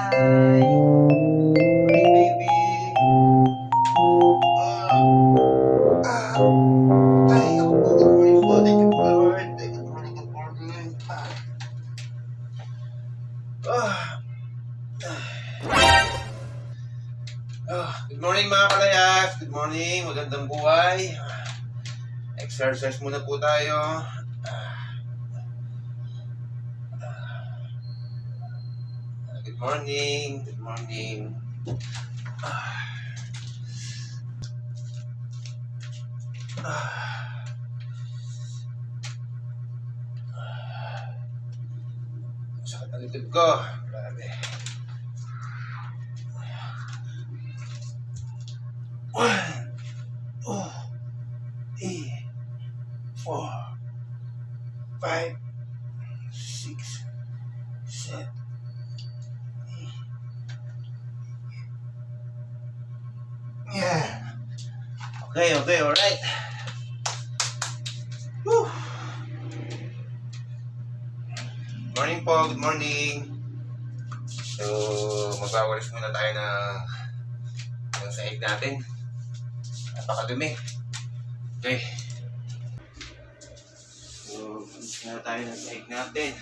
Hi! Morning, baby! Ah! Ah! Po. Good morning po. Thank you, Lord. Thank you, good morning. Ah! Ah! Ah, good morning mga kalayas. Good morning. Magandang buhay. Exercise muna po tayo. Morning. Good morning. Ah. Ah. Sakit ang likod ko. Grabe. One, Okay, alright. Whew. Morning po, good morning. So, magwawalis muna tayo ng ng sahig natin. Napakadumi. Okay. So, alis na tayo ng sahig natin.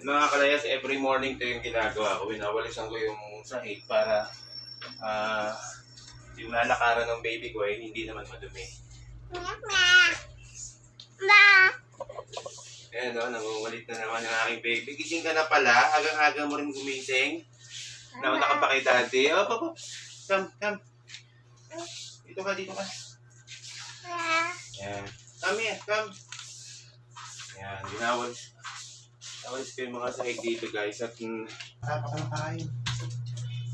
Mga kalayas, every morning ito yung ginagawa ko. Winawalisan ko yung sahig para ah yung lalakaran ng baby ko ay hindi naman madumi. Ayan o, nangungulit na naman yung aking baby. Gising ka na pala. Agang-aga mo rin gumising. Nauna ka pa kay daddy. Oh, papa. Come, come. Dito ka, dito ka. Ayan. Come here, come. Ayan, ginawalis. Ko yung mga sahig dito, guys. At, mm, para pa ka ng karayo.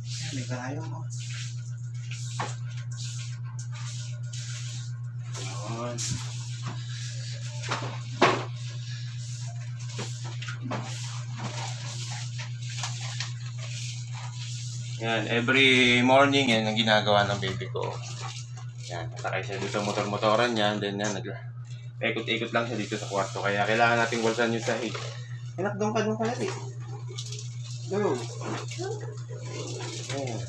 Ayan, may karayo mo. Ayan. Yan, every morning yan ang ginagawa ng baby ko. Yan, sakay siya dito sa motor-motoran niya, then yan, nag ikot-ikot lang siya dito sa kwarto. Kaya kailangan nating walsan yung sahig. Anak, doon ka, doon ka natin. Go. Ayan.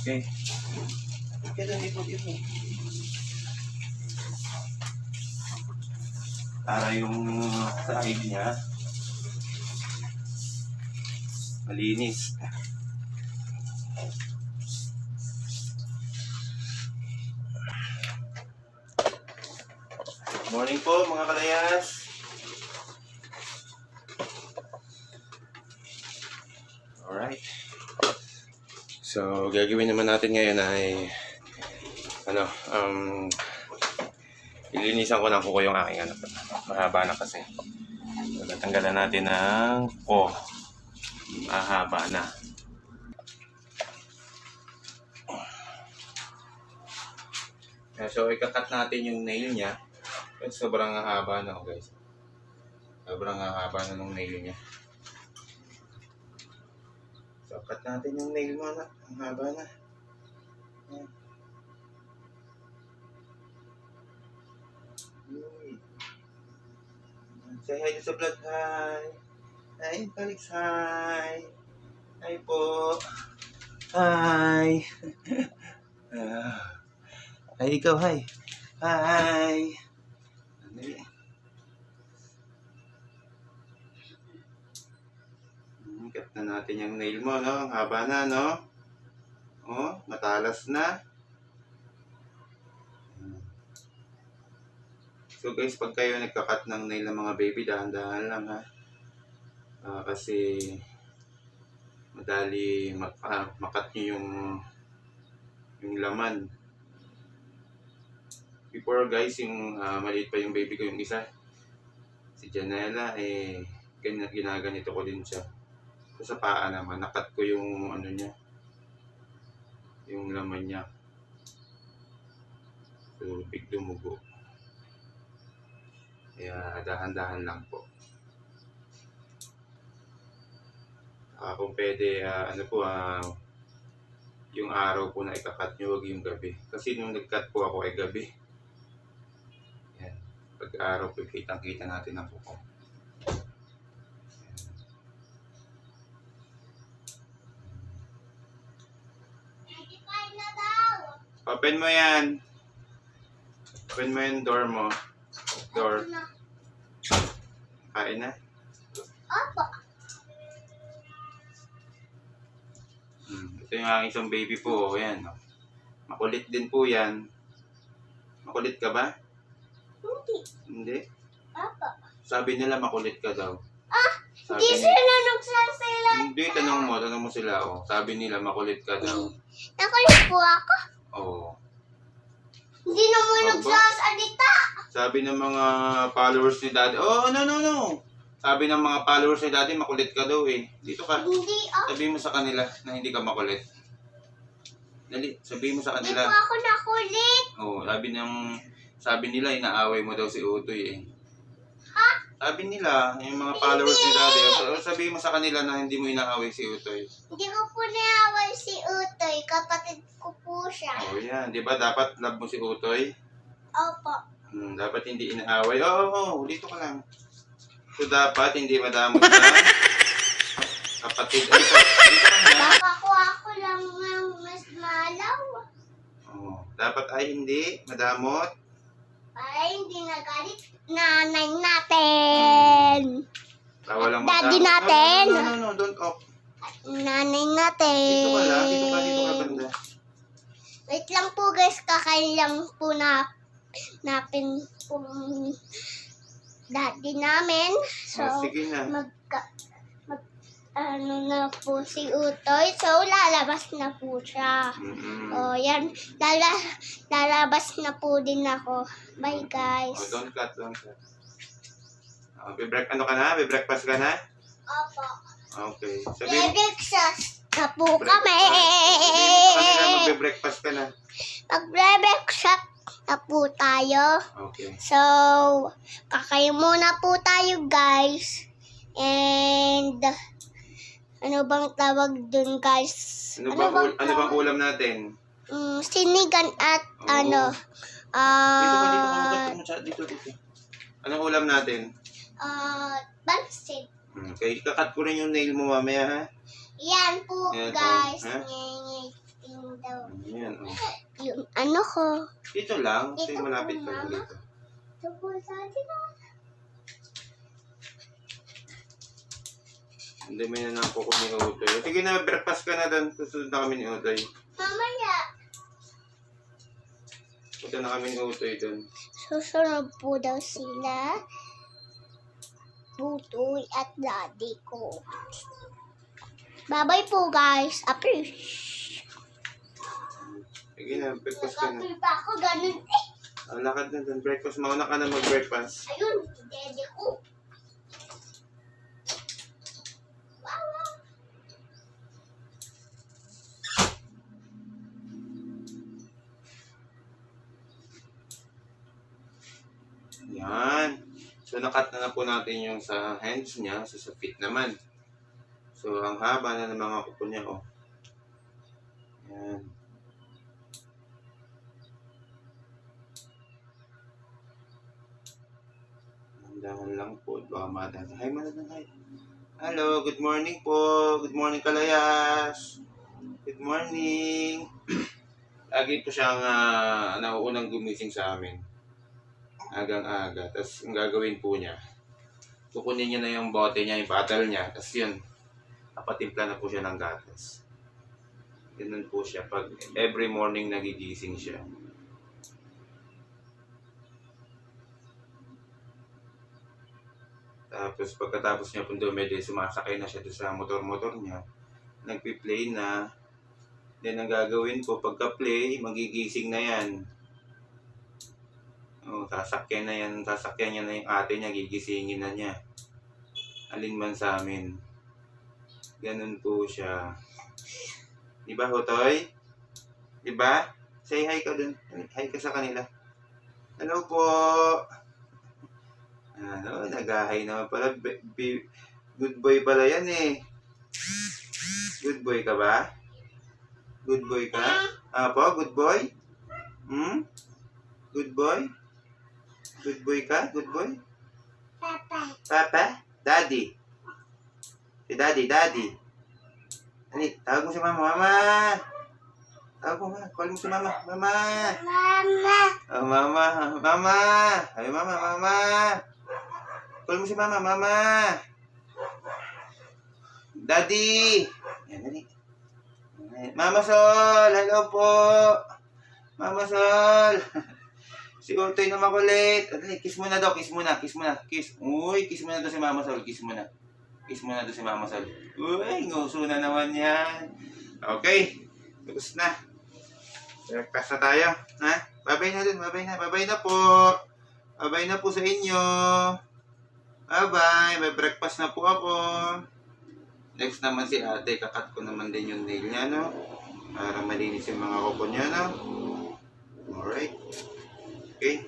Okay. Okay, doon, ikot. Para yung sahig niya, malinis. Morning po mga kalayas. So, gagawin naman natin ngayon ay ano, um, ilinisan ko ng kuko yung aking ano. Mahaba na kasi. So, tatanggalan natin ng ko. Mahaba na. So, ikakat natin yung nail niya. Sobrang haba na, oh, guys. Sobrang haba na ng nail niya. Cut natin yung nail mo na. Ang haba na. Say hi to sa vlog. Hi. Hi, Felix. Hi. Hi po. Hi. Ah. Ay, ikaw, hi. Hi. Dali. Hmm, Cut na natin yung nail mo, no? Ang haba na, no? Oh, matalas na. So guys, pag kayo nagka-cut ng nail ng mga baby, dahan-dahan lang ha. Ah, kasi madali mak ah, makat nyo yung yung laman. Before guys, yung ah, maliit pa yung baby ko yung isa, si Janela, eh, ginaganito ko din siya. Sa paa naman, nakat ko yung ano niya, yung laman niya. So, big dumugo. Kaya, dahan-dahan lang po. Ah, kung pwede, ah, ano po, ah, yung araw po na ikakat nyo, huwag yung gabi. Kasi nung nag-cut po ako ay gabi. Yan. Pag araw po, kitang-kita natin ang kuko. Open mo yan. Open mo yung door mo. Door. Kain na. Opo. Hmm. Ito yung aking isang baby po. O, yan. oh. Makulit din po yan. Makulit ka ba? Hindi. Hindi. Opo. Sabi nila makulit ka daw. Ah! Sabi Hindi sila nagsasila. Hindi, tanong mo. Tanong mo sila. Oh. Sabi nila makulit ka daw. Nakulit po ako. Oo. Hindi naman Aba. nagsasalita. Sabi ng mga followers ni daddy. Oh, no, no, no. Sabi ng mga followers ni daddy, makulit ka daw eh. Dito ka. Hindi ako. Sabihin mo sa kanila na hindi ka makulit. Dali, sabihin mo sa Hindi kanila. po ako nakulit. Oo, sabi ng sabi nila inaaway mo daw si Utoy eh. Sabi nila, yung mga followers ni Daddy, so, sabihin mo sa kanila na hindi mo inaaway si Utoy. Hindi ko po naaway si Utoy. Kapatid ko po siya. Oo, yan. Di ba dapat love mo si Utoy? Opo. Hmm, dapat hindi inaaway. Oo, oo, oo, dito ka lang. So, dapat hindi madamot sa kapatid. Ay, dito ka na. Baka ko ako lang ang mas malaw. Oo, dapat ay hindi madamot. Para hindi nagalit nanay natin. Bawal ang Daddy madamot. natin. No, no, no, no, don't off. Nanay natin. Dito ka lang, dito ka, dito ka banda. Wait lang po guys, kakain lang po na napin po daddy namin. So, Oh, sige na. magka, mag, ano na po si Utoy. So, lalabas na po siya. Mm-mm. O, yan. Lala, lalabas na po din ako. Bye, Oh, guys. don't cut, don't cut. Oh, be-break, ano ka na? Be-breakfast ka na? Opo. Okay. Sabi mo. Breakfast na po breakfast kami. ka. Sabihin mo sa kanila, magbe-breakfast ka na. Mag-breakfast na po tayo. Okay. So, kakain muna po tayo, guys. And, ano bang tawag dun, guys? Ano, bang, ul- ano bang ulam natin? Mm, sinigan at Oo. ano, Dito ka, dito ka. ah, Dito, dito, dito, dito. Anong ulam natin? ah, bansit. Hmm, Okay, kakat ko rin yung nail mo mamaya, ha? Yan po, Yan po, guys. ha? Ngingiting daw. Ayan, oh. Yung ano ko. Dito lang, kasi Dito po, malapit ka Mama. dito. Ito po sa atin ah. Hindi may na po ko ni Utoy. Sige na, breakfast ka na doon. Susunod na kami ni Utoy. Mamaya. Punta na kami ni Utoy doon. Susunod po daw sila. Butoy at daddy ko. Bye-bye po, guys. Appreciate. Sige na, breakfast ka na. Pa ako, ganun eh. Ah, lakad na doon. Breakfast. Mauna ka na mag-breakfast. Ayun, dede ko. Yan. So, nakat na na po natin yung sa hands niya. So, sa feet naman. So, ang haba na ng mga kuko niya, oh. Yan. Dahan lang po. Baka madala. Hi, madala. Hi. Hello, good morning po. Good morning, Kalayas. Good morning. Lagi po siyang uh, nauunang gumising sa amin agang-aga. Tapos, ang gagawin po niya, kukunin niya na yung bote niya, yung bottle niya. Tapos yun, napatimpla na po siya ng gatas. Ganun po siya. Pag every morning nagigising siya. Tapos pagkatapos niya po dumede, sumasakay na siya sa motor-motor niya. Nagpi-play na. Then ang gagawin po, pagka-play, magigising na yan. Oh, sasakyan na yan, sasakyan niya na yung ate niya, gigisingin na niya. Alin man sa amin. Ganun po siya. Di ba, Hotoy? Di ba? Say hi ka dun. Hi ka sa kanila. Hello po. Ano, nag-hi naman pala. Be- be- good boy pala yan eh. Good boy ka ba? Good boy ka? Apo, good boy? Hmm? Good boy? Good boy ka? Good boy? Papa. Papa? Daddy? Si Daddy, Daddy. Dali, tawag mo si Mama. Mama! Tawag mo, ma. Call mo si Mama. Mama! Mama. Oh, Mama! Mama! Ay, Mama, Mama! Call mo si Mama. Mama! Daddy! Yan, dali. Mama Sol! Hello po! Mama Sol! si Utoy na makulit. Dali, kiss mo na daw. Kiss mo na. Kiss mo na. Kiss. Uy, kiss mo na daw si Mama Sol. Kiss mo na. Kiss mo na daw si Mama Sol. Uy, nguso na naman yan. Okay. Tapos na. Breakfast na tayo. Ha? Babay na dun. Babay na. Babay na po. Babay na po sa inyo. Bye-bye. May breakfast na po ako. Next naman si ate, kakat ko naman din yung nail niya, no? Para malinis yung mga kuko niya, no? Alright. Okay.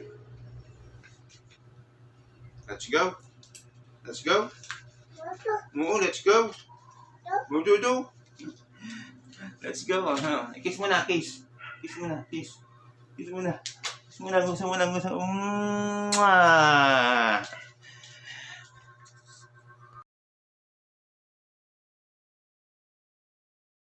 Let's go. Let's go. Oo, let's go. Go, do, do. Let's go. Huh? Kiss mo na, kiss. Kiss mo na, kiss. Kiss mo na. Kiss mo na, gusto mo na, gusto. Mwah!